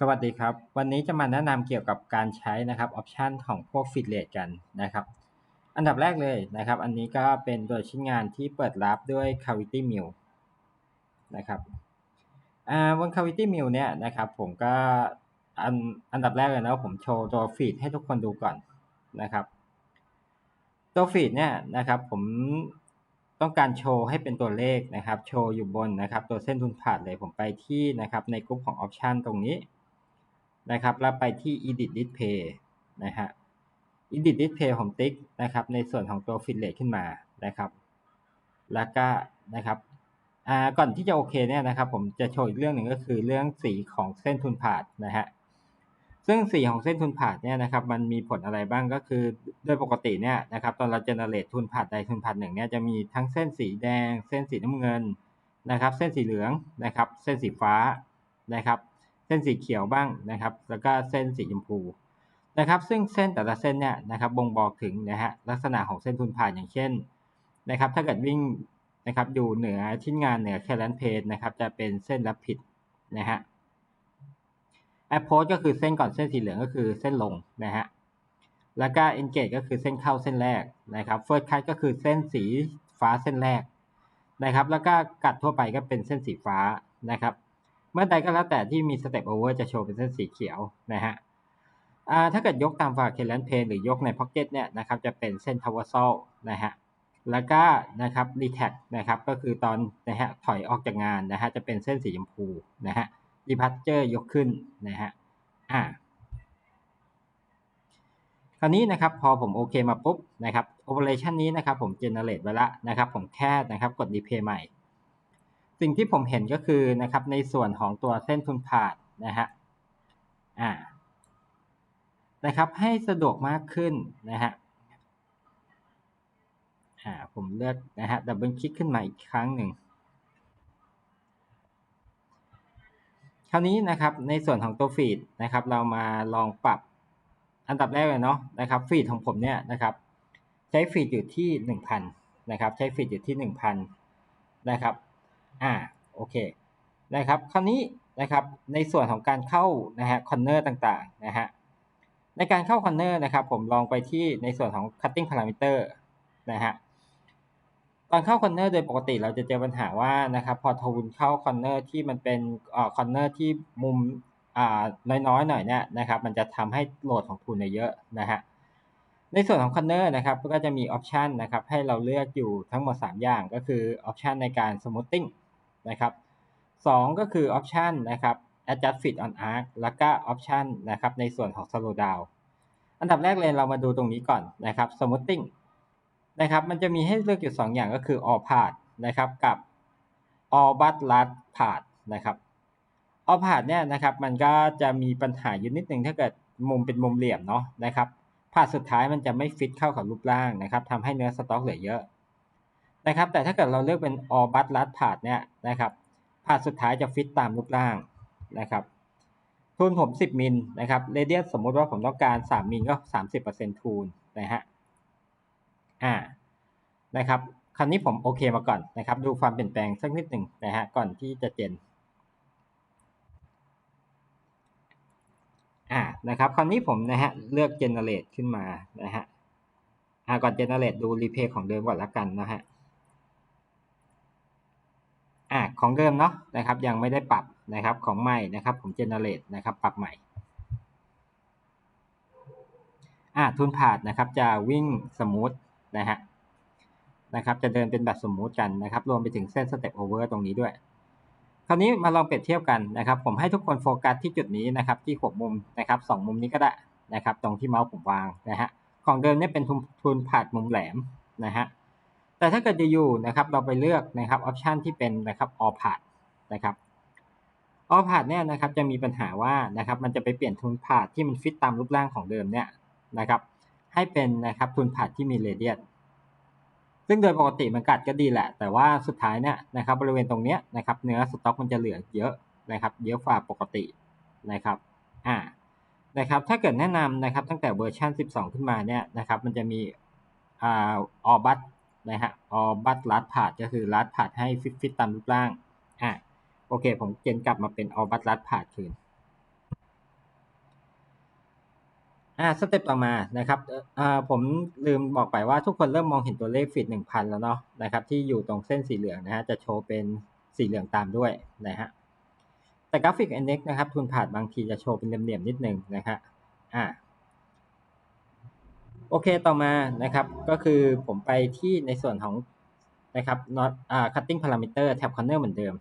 สวัสดีครับ วันนี้จะมาแนะนำเกี่ยวกับการใช้นะครับออปชันของพวก Fit Rate กันนะครับ อันดับแรกเลยนะครับ อันนี้ก็เป็นตัวชิ้นงานที่เปิดรับด้วย Cavity Mill นะครับอ่าบน Cavity Mill เนี่ยนะครับ ผมก็อันอันดับแรกเลยนะผมโชว์ตัวฟีดให้ทุกคนดูก่อนนะครับ ตัวฟีดเนี่ยนะครับ ผมต้องการโชว์ให้เป็นตัวเลขนะครับ โชว์อยู่บนนะครับ ตัวเส้นทุนผ่านเลยผมไปที่นะครับ ในกลุ่มของ Option ตรงนี้ นะครับ แล้วไปที่ edit display นะฮะ edit display ผมติ๊กนะครับ ในส่วนของตัว fit rate ขึ้นมานะครับ แล้วก็นะครับอ่าก่อนที่จะโอเคเนี่ยนะครับ ผมจะโชว์อีกเรื่องหนึ่งก็คือเรื่องสีของเส้นทุนผานนะฮะซึ่งสีของเส้นทุนผานเนี่ยนะครับมันมีผลอะไรบ้างก็คือโดยปกติเนี่ยนะครับตอนเราเจเนเรตทุนผานใดทุนผานหนึ่งเนี่ยจะมีทั้งเส้นสีแดง เส้นสีน้ำเงินนะครับ เส้นสีเหลืองนะครับ เส้นสีฟ้านะครับ เส้นสีเขียวบ้างนะครับ แล้วก็เส้นสีชมพูนะครับ ซึ่งเส้นแต่ละเส้นเนี่ยนะครับบ่งบอกถึงนะฮะลักษณะของเส้นทุนผ่านอย่างเช่นนะครับ ถ้าเกิดวิ่งนะครับอยู่เหนือชิ้นงานเหนือแคลนเพจนะครับ จะเป็นเส้นรับผิดนะฮะแอปโพสก็คือเส้นก่อนเส้นสีเหลืองก็คือเส้นลงนะฮะแล้วก็ engage ก็คือเส้นเข้าเส้นแรกนะครับ first cut ก็คือเส้นสีฟ้าเส้นแรกนะครับ แล้วก็กัดทั่วไปก็เป็นเส้นสีฟ้านะครับ เมื่อใดก็แล้วแต่ที่มีสเต็ปโอเวอร์จะโชว์เป็นเส้นสีเขียวนะฮะถ้าเกิดยกตามฝากเคลนเพนหรือยกในพ็อกเก็ตเนี่ยนะครับจะเป็นเส้นทาวเวอร์ซลนะฮะแล้วก็นะครับรีแท็กนะครับก็คือตอนนะฮะถอยออกจากงานนะฮะจะเป็นเส้นสีชมพูนะฮะดีพัตเจอร์ยกขึ้นนะฮะอ่าคราวนี้นะครับพอผมโอเคมาปุ๊บนะครับโอเปอเรชันนี้นะครับผมเจเนเรตไว้ละนะครับผมแค่นะครับกดรีเพย์ใหม่ สิ่งที่ผมเห็นก็คือนะครับในส่วนของตัวเส้นทุนผ่านนะฮะอ่านะครับให้สะดวกมากขึ้นนะฮะอ่าผมเลือกนะฮะดับเบิลคลิกขึ้นมาอีกครั้งหนึ่งคราวนี้นะครับในส่วนของตัวฟีดนะครับ เรามาลองปรับอันดับแรกเลยเนาะนะครับฟีดของผมเนี่ยนะครับใช้ฟีดอยู่ที่หนึ่งพันนะครับใช้ฟีดอยู่ที่หนึ่งพันนะครับ อ่าโอเคนะครับคราวนี้นะครับในส่วนของการเข้านะฮะคอนเนอร์ต่างๆนะฮะในการเข้าคอนเนอร์นะครับผมลองไปที่ในส่วนของ cutting parameter นะฮะตอนเข้าคอนเนอร์โดยปกติเราจะเจอปัญหาว่านะครับพอทูลเข้าคอนเนอร์ที่มันเป็นอ่อคอนเนอร์ที่มุมอ่าน้อยๆหน่อยเนี่ยนะครับมันจะทำให้โหลดของทุนเยอะนะฮะในส่วนของคอนเนอร์นะครับก็จะมีออปชันนะครับให้เราเลือกอยู่ทั้งหมด 3 อย่างก็คือออปชันในการ smoothing นะครับสองก็คือออปชันนะครับ adjust fit on arc แล้วก็ออปชันนะครับในส่วนของ slow down อันดับแรกเลยเรามาดูตรงนี้ก่อนนะครับ smoothing นะครับมันจะมีให้เลือกอยู่ 2 อย่างก็คือ all path นะครับกับ all but last path นะครับ all path เนี่ยนะครับมันก็จะมีปัญหาอยู่นิดนึงถ้าเกิดมุมเป็นมุมเหลี่ยมเนาะนะครับพาดสุดท้ายมันจะไม่ฟิตเข้ากับรูปร่างนะครับทำให้เนื้อสต็อกเหลือเยอะ นะครับ แต่ถ้าเกิดเราเลือกเป็น all but last part เนี่ยนะครับพาดสุดท้ายจะฟิตตามรูปร่างนะครับทูนผม 10 มิลนะครับเรเดียสสมมุติว่าผมต้องการ 3 มิลก็ 30%ทูนนะฮะอ่านะครับคราวนี้ผมโอเคมาก่อนนะครับ ดูความเปลี่ยนแปลงสักนิดหนึ่งนะฮะก่อนที่จะเจนอ่านะครับคราวนี้ผมนะฮะเลือก generate ขึ้นมานะฮะอ่าก่อน generate ดู replay ของเดิมก่อนละกันนะฮะ อ่าของเดิมเนาะนะครับยังไม่ได้ปรับนะครับของใหม่นะครับผมเจเนเรตนะครับปรับใหม่อ่าทุนผาดนะครับจะวิ่งสมูทนะฮะนะครับจะเดินเป็นแบบสมูทกันนะครับรวมไปถึงเส้นสเต็ปโอเวอร์ตรงนี้ด้วย คราวนี้มาลองเปรียบเทียบกันนะครับ ผมให้ทุกคนโฟกัสที่จุดนี้นะครับที่หัวมุมนะครับสองมุมนี้ก็ได้นะครับ ตรงที่เมาส์ผมวางนะฮะของเดิมเนี่ยเป็นทุนผาดมุมแหลมนะฮะ แต่ถ้าเกิดจะอยู่นะครับเราไปเลือกนะครับออปชันที่เป็นนะครับ all part นะครับ all part เนี่ยนะครับจะมีปัญหาว่านะครับมันจะไปเปลี่ยนทุนผาดที่มันฟิตตามรูปร่างของเดิมเนี่ยนะครับให้เป็นนะครับทุนผาดที่มีเรเดียสซึ่งโดยปกติมันกัดก็ดีแหละ แต่ว่าสุดท้ายเนี่ยนะครับบริเวณตรงเนี้ยนะครับเนื้อสต็อกมันจะเหลือเยอะนะครับเยอะกว่าปกตินะครับอ่านะครับถ้าเกิดแนะนำนะครับตั้งแต่เวอร์ชัน12 ขึ้นมาเนี่ยนะครับมันจะมีอ่าออบัต นะฮะออบัตลัดผาดก็คือลัดผาดให้ฟิตฟิตตามรูปร่างอะโอเค ผมเจนกลับมาเป็นออบัตลัดผาดคืนอ่าสเต็ปต่อมานะครับอ่ออ่าผมลืมบอกไปว่าทุกคนเริ่มมองเห็นตัวเลขฟีดหนึ่งพันแล้วเนาะนะครับที่อยู่ตรงเส้นสีเหลืองนะฮะจะโชว์เป็นสีเหลืองตามด้วยนะฮะแต่กราฟิก index นะครับทุนผ่านบางทีจะโชว์เป็นเหลี่ยมๆนิดนึงนะฮะอ่า โอเคต่อมานะครับก็คือผมไปที่ในส่วนของนะครับ not อ่า cutting parameter tab corner เหมือนเดิม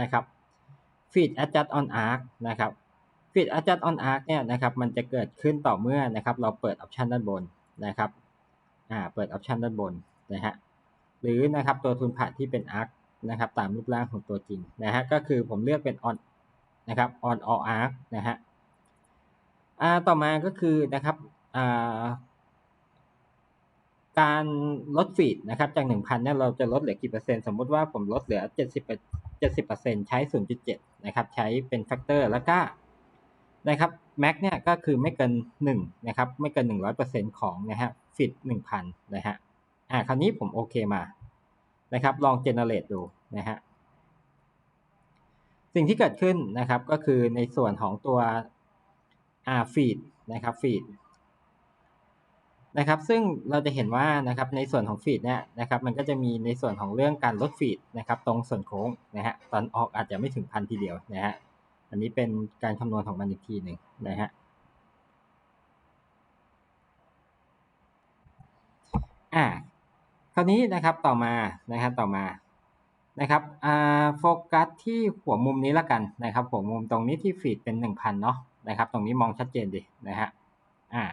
นะครับ feed adjust on arc นะครับ feed adjust on arc เนี่ยนะครับมันจะเกิดขึ้นต่อเมื่อนะครับเราเปิด option ด้านบนนะครับอ่าเปิด option ด้านบนนะฮะหรือนะครับตัวทุนผ่านที่เป็น arc นะครับตามรูปร่างของตัวจริงนะฮะก็คือผมเลือกเป็น on นะครับ on all arc นะฮะอ่าต่อมาก็คือนะครับอ่า การลดฟีดนะครับจาก 1,000เนี่ยเราจะลดเหลือกี่เปอร์เซ็นต์สมมติว่าผมลดเหลือ 70 70%ใช้ 0.7 นะครับ ใช้เป็นแฟกเตอร์แล้วก็นะครับ max เนี่ยก็คือไม่เกิน1นะครับไม่เกิน 100%ของนะฮะฟีด1,000นะฮะอ่าคราวนี้ผมโอเคมานะครับลอง generate ดูนะฮะสิ่งที่เกิดขึ้นนะครับก็คือในส่วนของตัวอ่า feed นะครับ feed นะครับ ซึ่งเราจะเห็นว่านะครับในส่วนของฟีดเนี่ยนะครับ มันก็จะมีในส่วนของเรื่องการลดฟีดนะครับ ตรงส่วนโค้งนะฮะตอนออกอาจจะไม่ถึงพันทีเดียวนะฮะอันนี้เป็นการคำนวณของมันอีกทีหนึ่งนะฮะอ่าคราวนี้นะครับต่อมานะครับต่อมานะครับอ่าโฟกัสที่หัวมุมนี้ละกันนะครับหัวมุมตรงนี้ที่ฟีดเป็นหนึ่งพันเนาะนะครับ ตรงนี้มองชัดเจนดินะฮะอ่า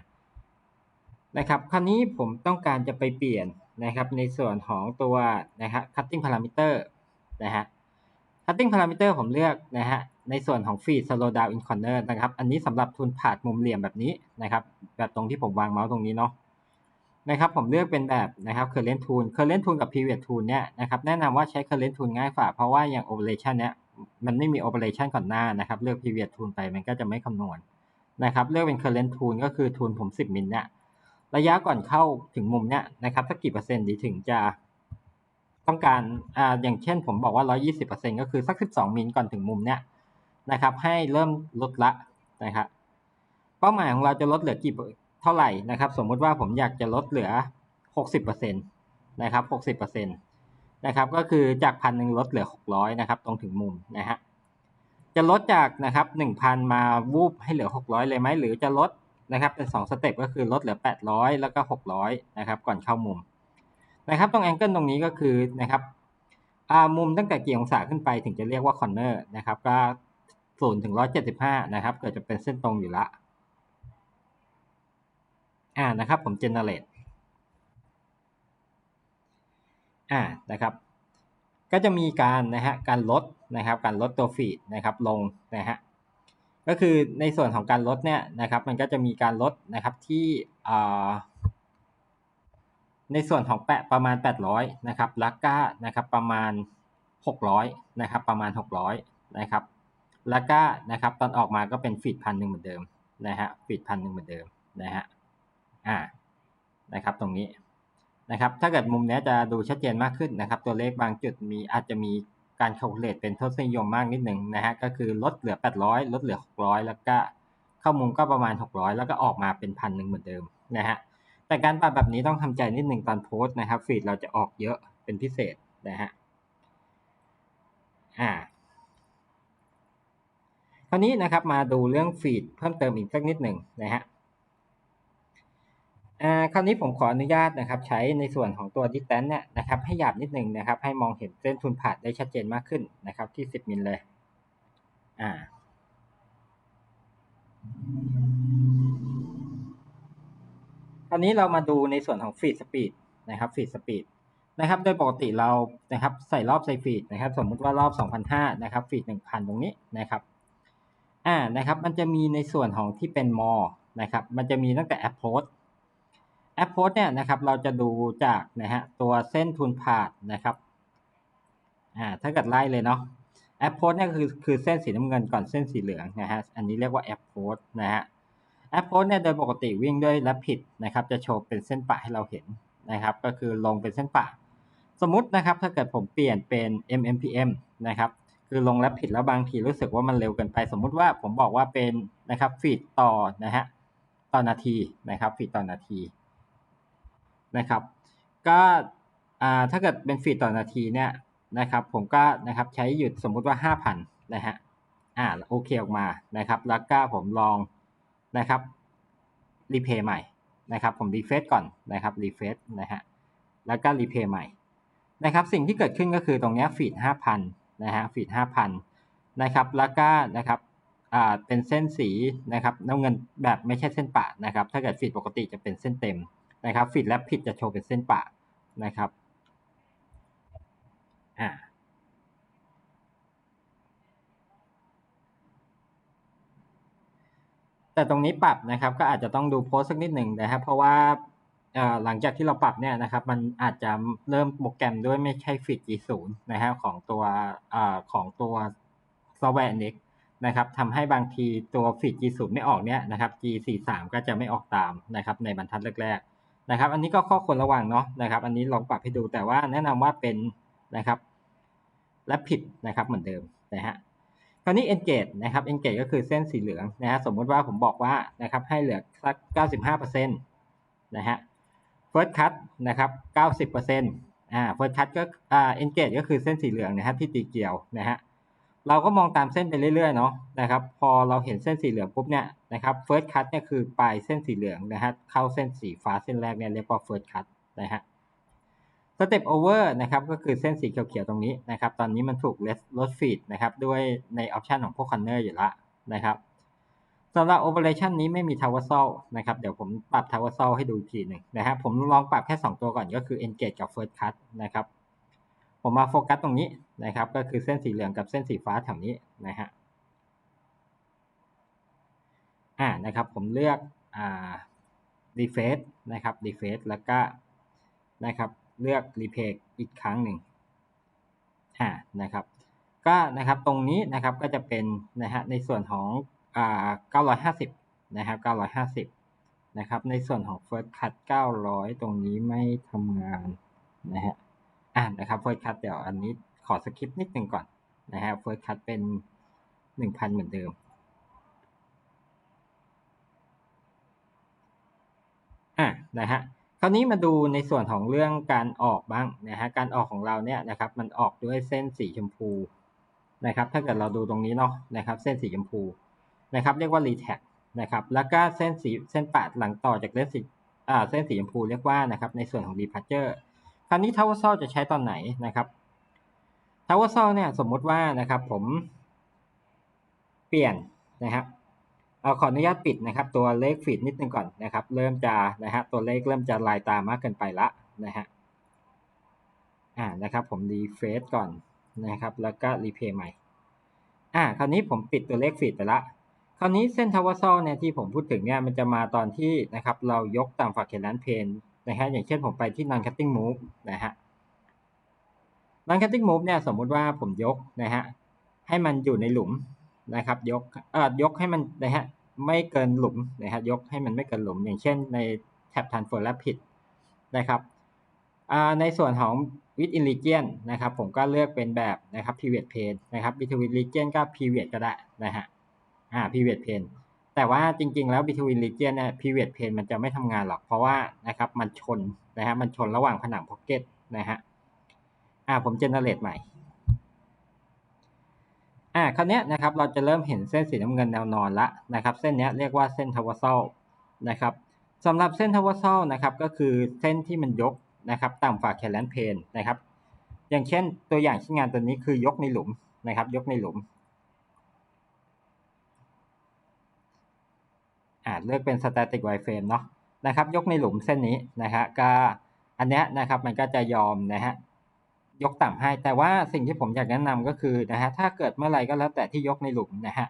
นะครับคราวนี้ผมต้องการจะไปเปลี่ยนนะครับในส่วนของตัวนะฮะ cutting parameter นะฮะ cutting parameter ผมเลือกนะฮะในส่วนของ feed slow down in corner นะครับ อันนี้สำหรับทุนผาดมุมเหลี่ยมแบบนี้นะครับ แบบตรงที่ผมวางเมาส์ตรงนี้เนาะนะครับผมเลือกเป็นแบบนะครับ current tool current tool กับ previous tool เนี่ยนะครับแนะนำว่าใช้ current tool ง่ายฝ่าเพราะว่าอย่าง operation เนี่ยมันไม่มี operation ก่อนหน้านะครับ เลือก previous tool ไปมันก็จะไม่คำนวณนะครับ เลือกเป็น current tool ก็คือ tool ผม 10มิลเนี่ย ระยะก่อนเข้าถึงมุมเนี้ยนะครับสักกี่เปอร์เซ็นต์ดีถึงจะต้องการอ่าอย่างเช่นผมบอกว่า 120%ก็คือสัก 12 มิลก่อนถึงมุมเนี้ยนะครับ ให้เริ่มลดละนะครับเป้าหมายของเราจะลดเหลือกี่เท่าไหร่นะครับ สมมุติว่าผมอยากจะลดเหลือ 60%นะครับ 60%นะครับก็คือจากพันหนึ่งลดเหลือ 600นะครับตรงถึงมุมนะฮะจะลดจากนะครับ1,000 มาวูบให้เหลือ 600 เลยไหมหรือจะลด นะครับเป็น 2 สเต็ปก็คือลดเหลือ 800 แล้วก็ 600 นะครับ ก่อนเข้ามุมนะครับตรงแองเกิลตรงนี้ก็คือนะครับมุมตั้งแต่กี่องศาขึ้นไปถึงจะเรียกว่าคอร์เนอร์นะครับ ก็0ถึง175นะครับ เกิดจะเป็นเส้นตรงอยู่ละอ่านะครับ ผมเจเนเรตอ่านะครับ ก็จะมีการนะฮะการลดนะครับ การลดตัวฟีดนะครับลงนะฮะ ก็คือในส่วนของการลดเนี่ยนะครับมันก็จะมีการลดนะครับที่ในส่วนของแปะประมาณ 800นะครับลักก้านะครับประมาณ 600นะครับประมาณ 600นะครับลักก้านะครับตอนออกมาก็เป็นฟีดพันหนึ่งเหมือนเดิมนะฮะฟีดพันหนึ่งเหมือนเดิมนะฮะอ่านะครับตรงนี้นะครับถ้าเกิดมุมนี้จะดูชัดเจนมากขึ้นนะครับ ตัวเลขบางจุดมีอาจจะมี การค a l เล l เป็นทศนิยมมากนิดหนึ่งนะฮะก็คือลดเหลือ 800 ลดเหลือ 600 แล้วก็เข้ามุมก็ประมาณ 600 แล้วก็ออกมาเป็นพันหนึ่งเหมือนเดิมนะฮะแต่การปรับแบบนี้ต้องทำใจนิดหนึ่งตอนโพสต์นะครับฟีดเราจะออกเยอะเป็นพิเศษนะฮะอ่าคราวนี้นะครับมาดูเรื่องฟีดเพิ่มเติมอีกสักนิดหนึ่งนะฮะ อ่าคราวนี้ผมขออนุญาตนะครับ ใช้ในส่วนของตัว distance เนี่ยนะครับ ให้หยาบนิดหนึ่งนะครับ ให้มองเห็นเส้นทุนผ่านได้ชัดเจนมากขึ้นนะครับ ที่ 10 มิลเลย อ่า คราวนี้เรามาดูในส่วนของฟีดสปีดนะครับฟีดสปีดนะครับ โดยปกติเรานะครับ ใส่รอบใส่ฟีดนะครับ สมมุติว่ารอบ2,500นะครับ ฟีด1,000 ตรงนี้นะครับ อ่านะครับ มันจะมีในส่วนของที่เป็นมอนะครับ มันจะมีตั้งแต่ approach approach เนี่ยนะครับเราจะดูจากนะฮะตัวเส้นทุนผ่านนะครับอ่าถ้าเกิดไล่เลยเนาะ approach เนี่ยคือคือเส้นสีน้ำเงินก่อนเส้นสีเหลืองนะฮะอันนี้เรียกว่า approach นะฮะ approach เนี่ยโดยปกติวิ่งด้วย rapid นะครับจะโชว์เป็นเส้นปะให้เราเห็นนะครับ ก็คือลงเป็นเส้นปะ สมมตินะครับถ้าเกิดผมเปลี่ยนเป็น MMPM นะครับคือลง rapid แล้วบางทีรู้สึกว่ามันเร็วเกินไป สมมุติว่าผมบอกว่าเป็นนะครับฟีดต่อนะฮะต่อนาทีนะครับฟีดต่อนาที นะครับ ก็อ่าถ้าเกิดเป็นฟีดต่อนาทีเนี่ยนะครับผมก็นะครับใช้หยุดสมมุติว่า 5,000นะฮะอ่าโอเคออกมานะครับ แล้วก็ผมลองนะครับรีเพย์ใหม่นะครับผมรีเฟซก่อนนะครับรีเฟซนะฮะแล้วก็รีเพย์ใหม่นะครับสิ่งที่เกิดขึ้นก็คือตรงนี้ฟีด5,000นะฮะฟีด5,000นะครับแล้วก็นะครับอ่าเป็นเส้นสีนะครับน้ำเงินแบบไม่ใช่เส้นปะนะครับถ้าเกิดฟีดปกติจะเป็นเส้นเต็ม นะครับฟีดแลบผิดจะโชว์เป็นเส้นปะนะครับอ่าแต่ตรงนี้ปรับนะครับก็อาจจะต้องดูโพสสักนิดหนึ่งนะครับ เพราะว่าหลังจากที่เราปรับเนี่ยนะครับ มันอาจจะเริ่มโปรแกรมด้วยไม่ใช่ฟิต G0 นย์นะฮะของตัวอของตัวซอฟต์แวร์ NX นะครับทำให้บางทีตัวฟิต G0 ไม่ออกเนี่ยนะครับ G43 ก็จะไม่ออกตามนะครับในบรรทัดแรกๆ นะครับ อันนี้ก็ข้อควรระวังเนาะนะครับ อันนี้ลองปรับให้ดูแต่ว่าแนะนำว่าเป็นนะครับและผิดนะครับเหมือนเดิมนะฮะคราวนี้ engage นะครับ engage ก็คือเส้นสีเหลืองนะฮะสมมติว่าผมบอกว่านะครับให้เหลือสัก 95%นะฮะ first cut นะครับ 90%อ่า first cut ก็อ่า engage ก็คือเส้นสีเหลืองนะฮะที่ตีเกลียวนะฮะ เราก็มองตามเส้นไปเรื่อยๆเนาะนะครับ พอเราเห็นเส้นสีเหลืองปุ๊บเนี่ยนะครับ first cut เนี่ยคือปลายเส้นสีเหลืองนะฮะเข้าเส้นสีฟ้าเส้นแรกเนี่ยเรียกว่า first cut นะฮะ step over นะครับก็คือเส้นสีเขียวๆตรงนี้นะครับ ตอนนี้มันถูกลดฟีดนะครับด้วยในออปชันของพวกคอนเนอร์อยู่ละนะครับสำหรับ operation นี้ไม่มี traversal นะครับ เดี๋ยวผมปรับ traversal ให้ดูอีกทีหนึ่งนะครับผมลองปรับแค่ 2 ตัวก่อนก็คือ engage กับ first cut นะครับ ผมมาโฟกัสตรงนี้นะครับ ก็คือเส้นสีเหลืองกับเส้นสีฟ้าแถวนี้นะฮะอ่านะครับผมเลือกอ่า refresh นะครับ refresh แล้วก็นะครับเลือก replay อีกครั้งหนึ่งอ่านะครับก็นะครับตรงนี้นะครับก็จะเป็นนะฮะในส่วนของอ่า950 นะครับ 950 นะครับ ในส่วนของ first cut 900 ตรงนี้ไม่ทำงานนะฮะ อ่านะครับ first cut เดี๋ยวอันนี้ขอสคริปต์นิดหนึ่งก่อนนะฮะ first cut เป็น1,000เหมือนเดิม อ่านะฮะคราวนี้มาดูในส่วนของเรื่องการออกบ้างนะฮะการออกของเราเนี่ยนะครับ มันออกด้วยเส้นสีชมพูนะครับ ถ้าเกิดเราดูตรงนี้เนาะนะครับ เส้นสีชมพูนะครับ เรียกว่า retrac นะครับ แล้วก็เส้นสีเส้นปาดหลังต่อจากเส้นสีอ่าเส้นสีชมพูเรียกว่านะครับ ในส่วนของ departure คราวนี้ tower saw จะใช้ตอนไหนนะครับ tower saw เนี่ยสมมติว่านะครับผมเปลี่ยนนะครับเอาขออนุญาตปิดนะครับ ตัวเลขฟีดนิดนึงก่อนนะครับ เริ่มจะนะฮะตัวเลขเริ่มจะลายตามากเกินไปละนะฮะอ่านะครับผมรีเฟซก่อนนะครับ แล้วก็รีเพย์ใหม่อ่าคราวนี้ผมปิดตัวเลขฟีดไปละคราวนี้เส้นทาวเวอร์ซอลเนี่ยที่ผมพูดถึงเนี่ยมันจะมาตอนที่นะครับเรายกตามฝักเขตแลนเพน นะฮะอย่างเช่นผมไปที่ non cutting move นะฮะ non cutting move เนี่ยสมมุติว่าผมยกนะฮะให้มันอยู่ในหลุมนะครับ ยกเอ่อยกให้มันนะฮะไม่เกินหลุมนะฮะยกให้มันไม่เกินหลุม อย่างเช่นในแท็บ transfer rapid นะครับในส่วนของ with in region นะครับผมก็เลือกเป็นแบบนะครับ pivot pane นะครับ between region ก็ pivot ก็ได้นะฮะอ่า pivot pane แต่ว่าจริง ๆ แล้ว between region เนี่ย pivot pane มันจะไม่ทำงานหรอก เพราะว่านะครับมันชนนะฮะมันชนระหว่างผนัง pocket นะฮะอ่าผม generate ใหม่อ่าคราวนี้นะครับเราจะเริ่มเห็นเส้นสีน้ำเงินแนวนอนละนะครับ เส้นนี้เรียกว่าเส้นทวารซลนะครับสำหรับเส้นทวารซลนะครับก็คือเส้นที่มันยกนะครับต่ำฝ่าแคลนเพนนะครับ อย่างเช่นตัวอย่างชิ้นงานตัวนี้คือยกในหลุมนะครับ ยกในหลุม อ่าเลือกเป็น static wireframe เนาะนะครับ ยกในหลุมเส้นนี้นะฮะก็อันนี้นะครับมันก็จะยอมนะฮะยกต่ำให้ แต่ว่าสิ่งที่ผมอยากแนะนำก็คือนะฮะถ้าเกิดเมื่อไรก็แล้วแต่ที่ยกในหลุมนะฮะ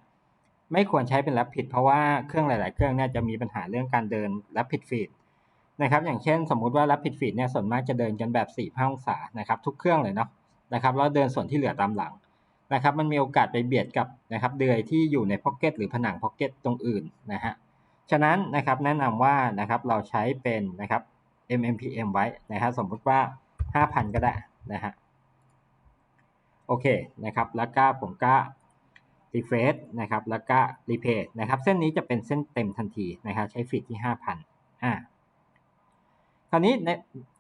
ไม่ควรใช้เป็นแรปผิดเพราะว่าเครื่องหลาย ๆ เครื่องเนี่ยจะมีปัญหาเรื่องการเดินแรปผิดฟีดนะครับอย่างเช่นสมมุติว่าแรปผิดฟีดเนี่ยส่วนมากจะเดินกันแบบ4ี่ห้าองศานะครับทุกเครื่องเลยเนาะนะครับแล้วเดินส่วนที่เหลือตามหลังนะครับมันมีโอกาสไปเบียดกับนะครับเดือยที่อยู่ในพ็อกเก็ตหรือผนังพ็อกเก็ตตรงอื่นนะฮะ ฉะนั้นนะครับแนะนำว่านะครับเราใช้เป็นนะครับ MMPM ไว้นะครับสมมุติว่า 5,000 ก็ได้นะฮะโอเคนะครับแล้วก็ผมก็ refresh นะครับแล้วก็ replay นะครับเส้นนี้จะเป็นเส้นเต็มทันทีนะครับใช้ฟีดที่ 5,000อ่าคราวนี้ใน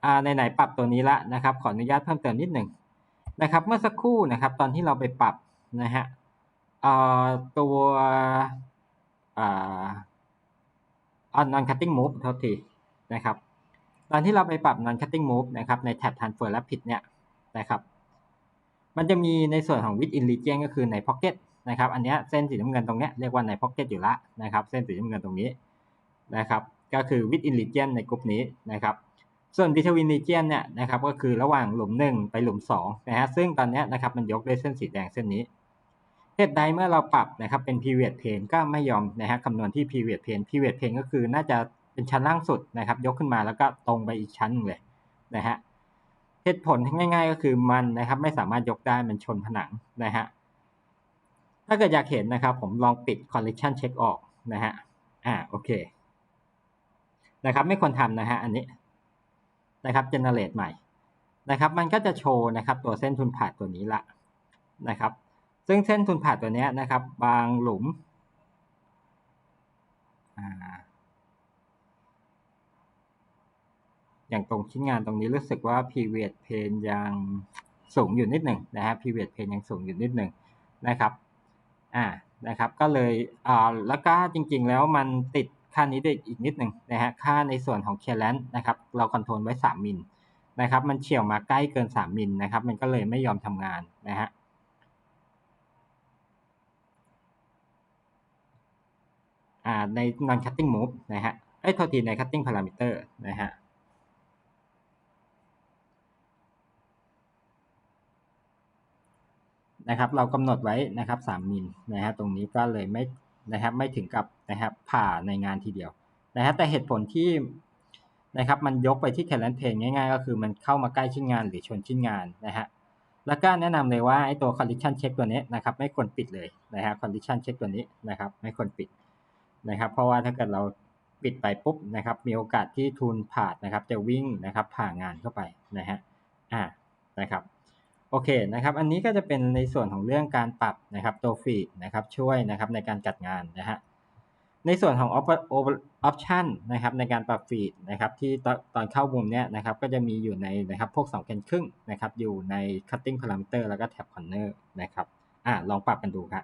อ่าในไหนปรับตัวนี้ละนะครับขออนุญาตเพิ่มเติมนิดหนึ่งนะครับเมื่อสักครู่นะครับตอนที่เราไปปรับนะฮะอ่าตัวอ่า non cutting move เท่าทีนะครับตอนที่เราไปปรับ non cutting move นะครับในแท็บ transfer rapid เนี่ยนะครับมันจะมีในส่วนของ within region ก็คือใน pocket นะครับอันนี้เส้นสีน้ำเงินตรงเนี้ยเรียกว่าใน pocket อยู่ละนะครับเส้นสีน้ำเงินตรงนี้นะครับก็คือ within region ในกลุ่มนี้นะครับส่วน between region เนี่ยนะครับก็คือระหว่างหลุม 1 ไปหลุม2นะฮะซึ่งตอนนี้นะครับมันยกด้วยเส้นสีแดงเส้นนี้ เหตุใดเมื่อเราปรับนะครับเป็น period plane ก็ไม่ยอมนะฮะคำนวณที่ period plane period plane ก็คือน่าจะเป็นชั้นล่างสุดนะครับ ยกขึ้นมาแล้วก็ตรงไปอีกชั้นนึงเลยนะฮะเหตุผลง่าย ๆ ก็คือมันนะครับ ไม่สามารถยกได้มันชนผนังนะฮะถ้าเกิดอยากเห็นนะครับ ผมลองปิด collision check ออกนะฮะอ่าโอเคนะครับ ไม่ควรทำนะฮะอันนี้นะครับ generate ใหม่นะครับ มันก็จะโชว์นะครับ ตัวเส้นทุนผ่านตัวนี้ละนะครับ ซึ่งเส้นทุนผ่านตัวนี้นะครับ บางหลุมอย่างตรงชิ้นงานตรงนี้รู้สึกว่า period plane ยังสูงอยู่นิดหนึ่งนะฮะ period plane ยังสูงอยู่นิดหนึ่งนะครับอ่านะครับ ก็เลยอ่าแล้วก็จริงๆแล้วมันติดค่านี้ได้อีกนิดหนึ่งนะฮะค่าในส่วนของ clearance นะครับ เราคอนโทรลไว้ 3 มิลนะครับ มันเฉี่ยวมาใกล้เกิน 3 มิลนะครับ มันก็เลยไม่ยอมทำงานนะฮะ อ่า ใน non cutting move นะฮะเอ้ยโทษทีใน cutting parameter นะฮะนะครับเรากำหนดไว้นะครับ3มิลนะฮะตรงนี้ก็เลยไม่นะครับไม่ถึงกับนะครับผ่าในงานทีเดียวนะฮะแต่เหตุผลที่นะครับมันยกไปที่ clearance plane ง่ายๆ ก็คือมันเข้ามาใกล้ชิ้นงานหรือชนชิ้นงานนะฮะแล้วก็แนะนำเลยว่าไอ้ตัว collision check ตัวนี้นะครับไม่ควรปิดเลยนะฮะ collision check ตัวนี้นะครับไม่ควรปิด นะครับ เพราะว่าถ้าเกิดเราปิดไปปุ๊บนะครับ มีโอกาสที่ทุนผ่านนะครับ จะวิ่งนะครับผ่างานเข้าไปนะฮะอ่านะครับโอเคนะครับ อันนี้ก็จะเป็นในส่วนของเรื่องการปรับนะครับตัวฟีดนะครับช่วยนะครับในการจัดงานนะฮะในส่วนของ option นะครับในการปรับฟีดนะครับที่ตอนเข้ามุมเนี้ยนะครับก็จะมีอยู่ในนะครับพวก2แกนครึ่งนะครับอยู่ใน cutting parameter แล้วก็ tab corner นะครับอ่าลองปรับกันดูครับ